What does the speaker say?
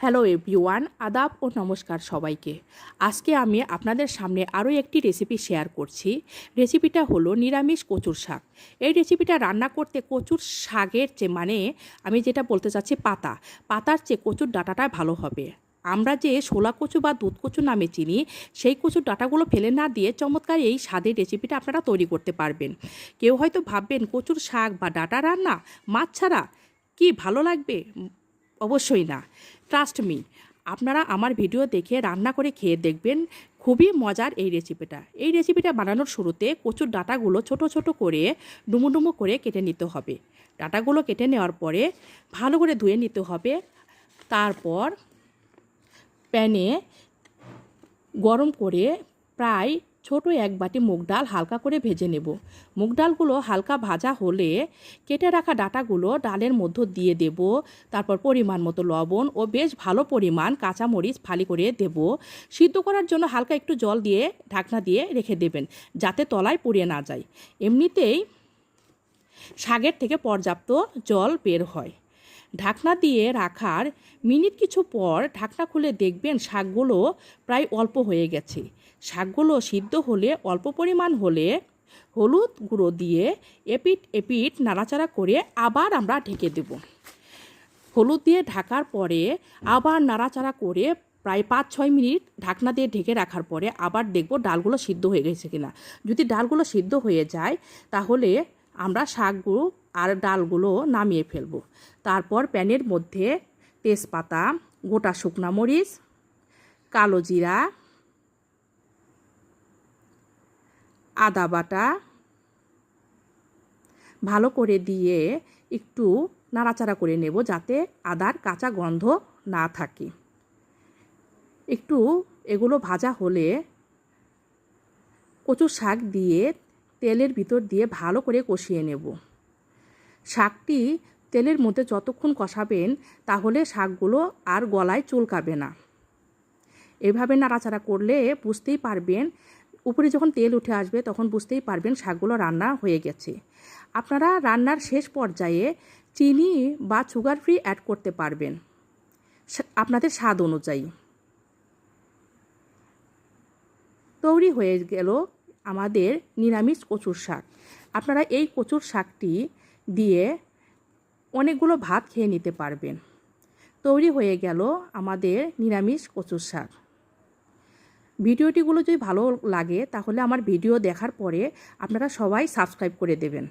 Hello everyone, আদাব ও নমস্কার সবাইকে। আজকে আমি আপনাদের সামনে আরও একটি রেসিপি শেয়ার করছি। রেসিপিটা হলো নিরামিষ কচুর শাক। এই রেসিপিটা রান্না করতে কচুর শাকের চেয়ে মানে আমি যেটা বলতে চাচ্ছি পাতা। পাতার চেয়ে কচুর ডাঁটাটা ভালো হবে। আমরা যে শোলা কচু বা দুধ কচু নামে চিনি, সেই কচুর ডাঁটাগুলো ফেলে না দিয়ে চমৎকার এই স্বাদের রেসিপিটা আপনারা তৈরি করতে পারবেন। কেউ হয়তো ভাববেন, কচুর শাক বা ডাঁটা রান্না? মাছ ছাড়া কি ভালো লাগবে? অবশ্যই না। ট্রাস্ট মি আপনারা আমার ভিডিও দেখে রান্না করে খেয়ে দেখবেন। খুবই মজার এই রেসিপিটা এই রেসিপিটা বানানোর শুরুতে কচুর ডাটাগুলো ছোট ছোট করে ডুমো ডুমো করে কেটে নিতে হবে। ডাটাগুলো কেটে নেওয়ার পরে ভালো করে ধুয়ে নিতে হবে। তারপর প্যানে গরম করে প্রায় ছোট এক বাটি মুগ ডাল হালকা করে ভেজে নেব। মুগ ডালগুলো হালকা ভাজা হলে কেটে রাখা ডাটাগুলো ডালের মধ্য দিয়ে দেব। তারপর পরিমাণ মতো লবণ ও বেশ ভালো পরিমাণ কাঁচামরিচ ফালি করে দেব। সিদ্ধ করার জন্য হালকা একটু জল দিয়ে ঢাকনা দিয়ে রেখে দেবেন যাতে তলায় পুড়িয়ে না যায়। এমনিতেই শাগের থেকে পর্যাপ্ত জল বের হয়। ঢাকনা দিয়ে রাখার মিনিট কিছু পর ঢাকনা খুলে দেখবেন শাকগুলো প্রায় অল্প হয়ে গেছে। শাকগুলো সিদ্ধ হলে অল্প পরিমাণ হলে হলুদ গুঁড়ো দিয়ে এপিট এপিট নাড়াচাড়া করে আবার আমরা ঢেকে দেব। হলুদ দিয়ে ঢাকার পরে আবার নাড়াচাড়া করে প্রায় পাঁচ ছয় মিনিট ঢাকনা দিয়ে ঢেকে রাখার পরে আবার দেখব ডালগুলো সিদ্ধ হয়ে গেছে কিনা। যদি ডালগুলো সিদ্ধ হয়ে যায়, তাহলে আমরা শাকগুলো আর ডালগুলো নামিয়ে ফেলব। তারপর প্যানের মধ্যে তেজপাতা, গোটা শুকনা মরিচ, কালো জিরা, আদা বাটা ভালো করে দিয়ে একটু নাড়াচাড়া করে নেব যাতে আদার কাঁচা গন্ধ না থাকে। একটু এগুলো ভাজা হলে কচুর শাক দিয়ে তেলের ভিতর দিয়ে ভালো করে কষিয়ে নেব। শাকটি তেলের মধ্যে যতক্ষণ কষাবেন, তাহলে শাকগুলো আর গলায় চুলকাবে না। এভাবে নাড়াচাড়া করলে বুঝতেই পারবেন, উপরে যখন তেল উঠে আসবে, তখন বুঝতেই পারবেন শাকগুলো রান্না হয়ে গেছে। আপনারা রান্নার শেষ পর্যায়ে চিনি বা সুগার ফ্রি অ্যাড করতে পারবেন। আপনাদের স্বাদ অনুযায়ী। তৈরি হয়ে গেল আমাদের নিরামিষ কচুর শাক। আপনারা এই কচুর শাকটি দিয়ে অনেকগুলো ভাত খেয়ে নিতে পারবেন। তৈরি হয়ে গেল আমাদের নিরামিষ কচুর শাক। ভিডিওটিগুলো যদি ভালো লাগে তাহলে আমার ভিডিও দেখার পরে আপনারা সবাই সাবস্ক্রাইব করে দেবেন।